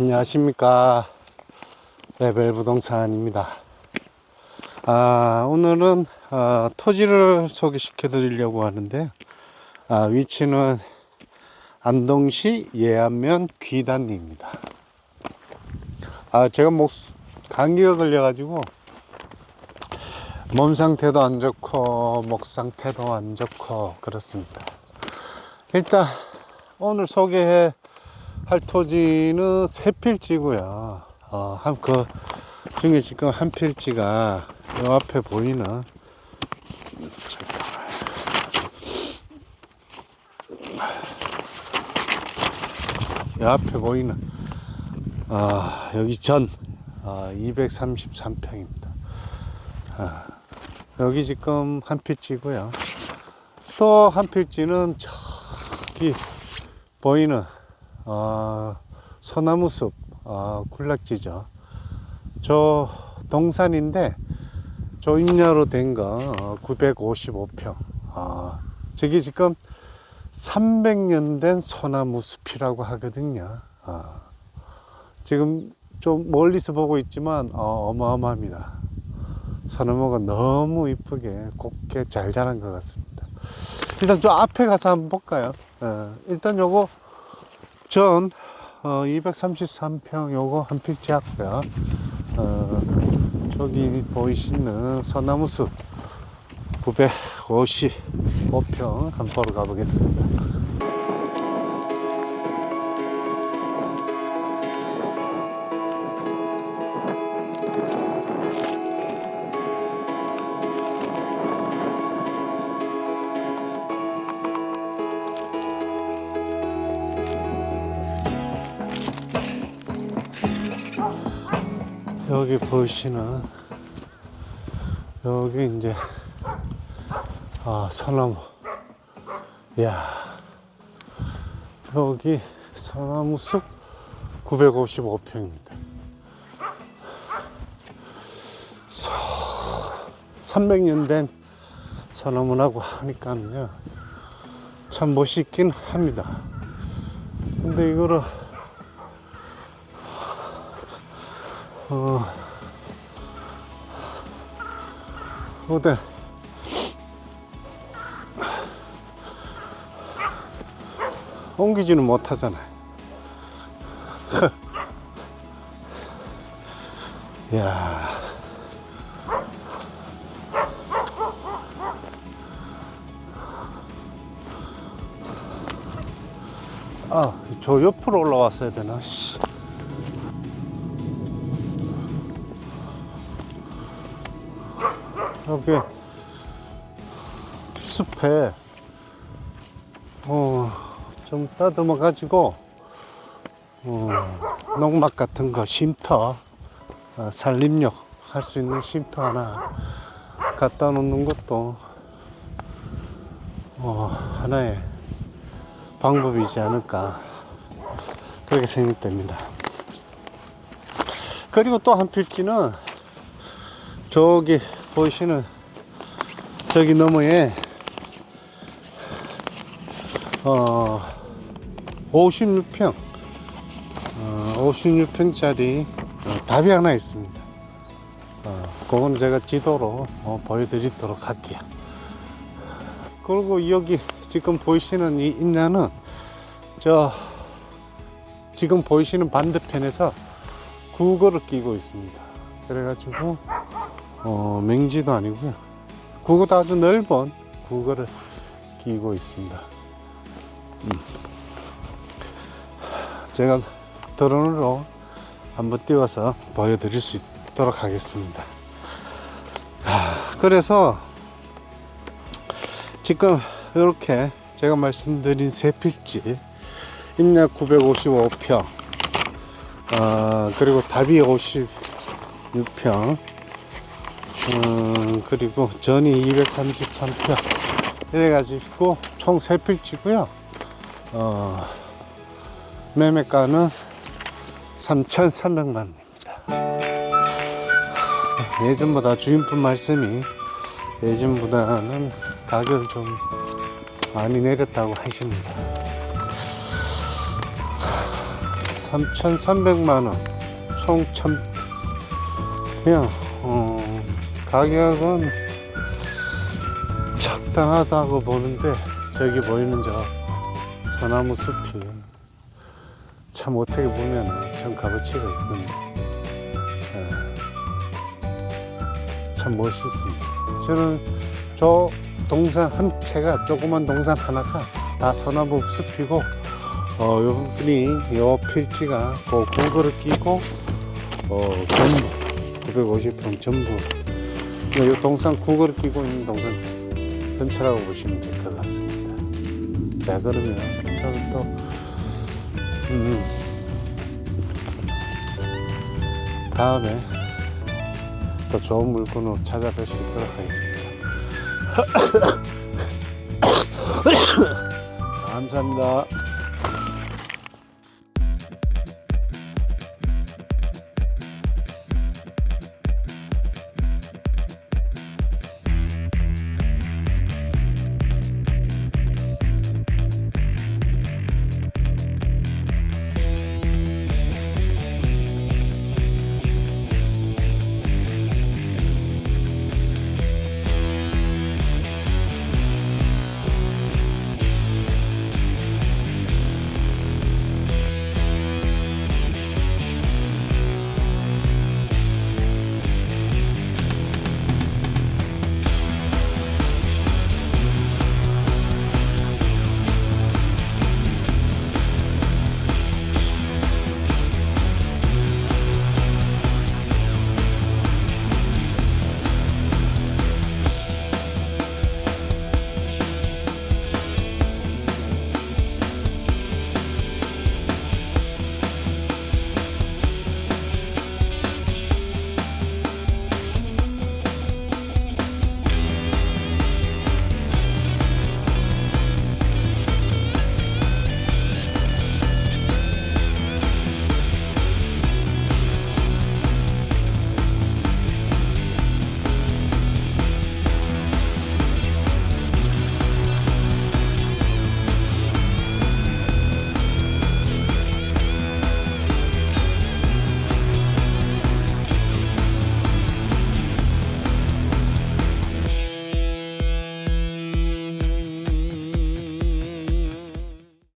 안녕하십니까. 레벨 부동산입니다. 아 오늘은 아, 토지를 소개시켜 드리려고 하는데 아, 위치는 안동시 예안면 귀단리입니다. 아 제가 목 감기가 걸려 가지고 몸 상태도 안 좋고 목 상태도 안 좋고 그렇습니다. 일단 오늘 소개해 할 토지는 세 필지고요. 어, 한그 중에 지금 한 필지가 요 앞에 보이는 요 앞에 보이는 아, 여기 전 아, 233평입니다. 아, 여기 지금 한 필지고요. 또 한 필지는 저기 보이는 어, 소나무숲 어, 군락지죠. 저 동산인데 저 임야로 된 거 955평. 어, 저기 지금 300년 된 소나무 숲이라고 하거든요. 어, 지금 좀 멀리서 보고 있지만 어, 어마어마합니다. 소나무가 너무 이쁘게 곱게 잘 자란 것 같습니다. 일단 저 앞에 가서 한번 볼까요? 어, 일단 요거 전 어, 233평 요거 한 필지 하고요. 어, 저기 보이시는 소나무숲 955평 한 보러 가보겠습니다. 여기 보시는 여기 이제 아 소나무. 야 여기 소나무 숲 955평입니다. 300년 된 소나무라고 하니까는요 참 멋있긴 합니다. 근데 이거를 어, 어때? 옮기지는 못하잖아요. 야 아, 저 옆으로 올라왔어야 되나? 씨. 여기 숲에 어, 좀 따듬어 가지고 어, 농막 같은 거 쉼터 어, 산림욕 할 수 있는 쉼터 하나 갖다 놓는 것도 어, 하나의 방법이지 않을까 그렇게 생각됩니다. 그리고 또 한 필지는 저기 보이시는 저기 너머에 어 56평 어, 56평짜리 어, 답이 하나 있습니다. 어, 그건 제가 지도로 어, 보여드리도록 할게요. 그리고 여기 지금 보이시는 이 임야는 저 지금 보이시는 반대편에서 구거를 끼고 있습니다. 그래가지고 어, 맹지도 아니고요. 구거도 아주 넓은 구거를 끼고 있습니다. 음. 제가 드론으로 한번 띄워서 보여드릴 수 있도록 하겠습니다. 하, 그래서 지금 이렇게 제가 말씀드린 세 필지 임야 955평 어, 그리고 답이 56평 음, 그리고 전이 233평 이래가지고 총 3필지고요. 어, 매매가는 3,300만원입니다. 예전보다 주인분 말씀이 예전보다는 가격을 좀 많이 내렸다고 하십니다. 그래서 3,300만 원. 총 천, 그냥, 어, 가격은 적당하다고 보는데, 저기 보이는 저 소나무 숲이 참 어떻게 보면 참 값어치가 있는데, 예. 참 멋있습니다. 저는 저 동산 한 채가, 조그만 동산 하나가 다 소나무 숲이고, 어, 요 분이, 요 필지가, 그 구글을 끼고, 어, 전부, 950평 전부, 요 동산 구글을 끼고 있는 동산 전체라고 보시면 될 것 같습니다. 자, 그러면 저는 또, 음, 다음에 더 좋은 물건으로 찾아뵐 수 있도록 하겠습니다. 감사합니다.